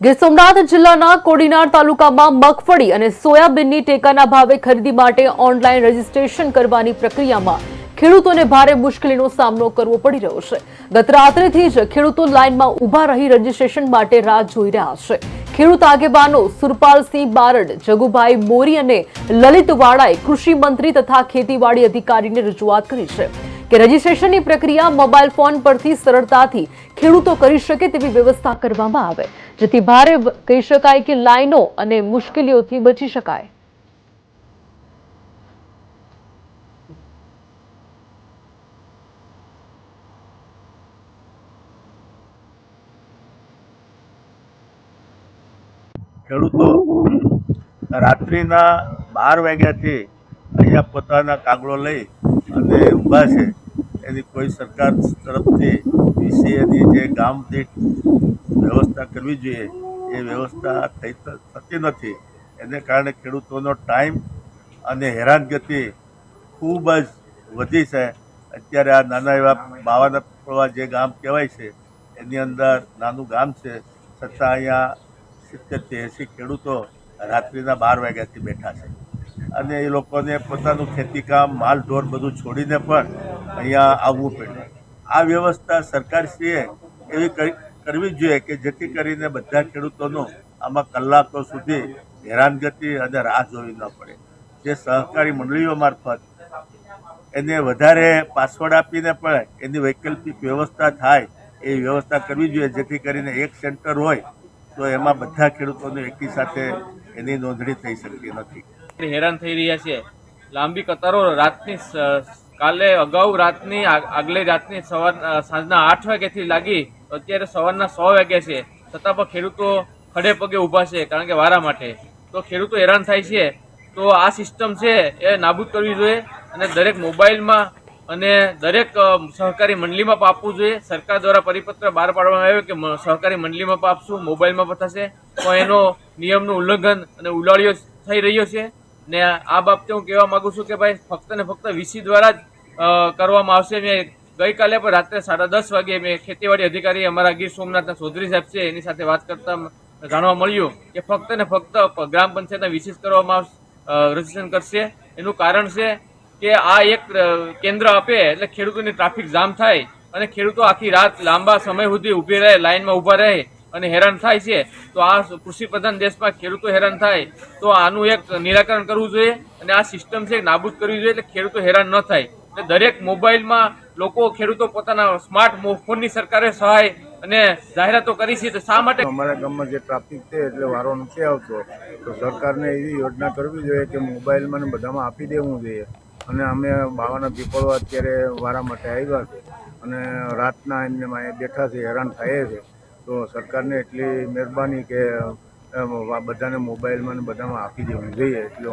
ગીર સોમનાથ જિલ્લાના કોડીનાર તાલુકામાં મગફળી અને સોયાબીનની ટેકાના ભાવે ખરીદી માટે ઓનલાઈન રજીસ્ટ્રેશન કરવાની પ્રક્રિયામાં ખેડૂતોને ભારે મુશ્કેલીનો સામનો કરવો પડી રહ્યો છે. ગત રાત્રેથી જ ખેડૂતો લાઇનમાં ઊભા રહી રજીસ્ટ્રેશન માટે રાહ જોઈ રહ્યા છે. ખેડૂત આગેવાનો સુરપાલસિંહ બારડ, જગુભાઈ મોરી અને લલિત વાળાએ કૃષિ મંત્રી તથા ખેતીવાડી અધિકારીને રજૂઆત કરી છે. કે રજીસ્ટ્રેશનની પ્રક્રિયા મોબાઈલ ફોન પરથી સરળતાથી ખેડૂતો કરી શકે તેવી વ્યવસ્થા કરવામાં આવે. જેથી ભારે કહી શકાય કે લાઈનો અને મુશ્કેલીઓથી બચી શકાય. ખેડૂતો રાત્રિના બાર વાગ્યાથી અહીંયા પોતાના કાગળો લઈ અને ઊભા છે. એની કોઈ સરકાર તરફથી વીસીએની જે ગામ દીઠ વ્યવસ્થા કરવી જોઈએ, એ વ્યવસ્થા થઈ થતી નથી. એને કારણે ખેડૂતોનો ટાઈમ અને હેરાનગતિ ખૂબ જ વધી છે. અત્યારે આ નાના એવા બાવાના પીપળવા જે ગામ કહેવાય છે, એની અંદર નાનું ગામ છે. છતાં અહીંયા સિત્તેરથી એંસી ખેડૂતો રાત્રિના બાર વાગ્યાથી બેઠા છે. અને એ લોકોને પોતાનું ખેતીકામ માલ ઢોર બધું છોડીને પણ અહીંયા આવવું પડ્યું આ વ્યવસ્થા સરકારશ્રીએ એવી કરી- કરવી જોઈએ કે જેથી કરીને બધા ખેડૂતોનો આમાં કલાકો સુધી હેરાનગતિ અને રાહ જોવી ન પડે. જે સહકારી મંડળીઓ મારફત એને વધારે પાસવર્ડ આપીને પણ એની વૈકલ્પિક વ્યવસ્થા થાય, એ વ્યવસ્થા કરવી જોઈએ. જેથી કરીને એક સેન્ટર હોય, તો એમાં બધા ખેડૂતોને એકી સાથે એની નોંધણી થઈ શકતી નથી. હેરાન થઈ રહ્યા છે. લાંબી કતારો રાતની કાલે અગાઉ રાતની આગલી રાતની સવાર સાંજના આઠ વાગ્યાથી લાગી અત્યારે સવારના સો વાગ્યા છે. છતાં પણ ખેડૂતો ખડે પગે ઊભા છે, કારણ કે વારા માટે. તો ખેડૂતો હેરાન થાય છે. તો આ સિસ્ટમ છે એ નાબૂદ કરવી જોઈએ અને દરેક મોબાઈલમાં અને દરેક સહકારી મંડળીમાં પણ આપવું જોઈએ. સરકાર દ્વારા પરિપત્ર બહાર પાડવામાં આવ્યો કે સહકારી મંડળીમાં પણ આપશું, મોબાઈલમાં પણ થશે. તો એનો નિયમનું ઉલ્લંઘન અને ઉલાળ્યો થઈ રહ્યો છે. ને આ બાબતે હું કહેવા માંગુ છું કે ભાઈ, ફક્ત ને ફક્ત વીસી દ્વારા જ કરવામાં આવશે. મેં ગઈકાલે પણ રાત્રે સાડા દસ વાગે મેં ખેતીવાડી અધિકારી અમારા ગીર સોમનાથના ચૌધરી સાહેબ છે, એની સાથે વાત કરતા જાણવા મળ્યું કે ફક્ત ને ફક્ત ગ્રામ પંચાયતના વિશેષ કરવામાં રજીસ્ટ્રેશન કરશે. એનું કારણ છે કે આ એક કેન્દ્ર આપે એટલે ખેડૂતોની ટ્રાફિક જામ થાય અને ખેડૂતો આખી રાત લાંબા સમય સુધી ઊભી રહે, લાઇનમાં ઊભા રહે અને હેરાન થાય છે. તો આ કૃષિ પ્રધાન દેશમાં ખેડૂતો હેરાન થાય. તો આનું એક નિરાકરણ કરવું જોઈએ અને આ સિસ્ટમ છે નાબૂદ કરવી જોઈએ એટલે ખેડૂતો હેરાન ન થાય. એટલે દરેક મોબાઈલમાં લોકો ખેડૂતો પોતાના સ્માર્ટ ફોનની સરકારે સહાય અને જાહેરાતો કરી છે. તો શા માટે અમારા ગામમાં જે ટ્રાફિક છે એટલે વારો નથી આવતો, તો સરકારને એવી યોજના કરવી જોઈએ કે મોબાઈલમાં બધામાં આપી દેવું જોઈએ. અને અમે બાવાના પીપળો અત્યારે વારા માટે આવ્યા છે અને રાતના એમને બેઠા છે, હેરાન થાય છે. તો સરકારને એટલી મહેરબાની કે બધાને મોબાઈલમાં બધામાં આપી દેવું જોઈએ. એટલે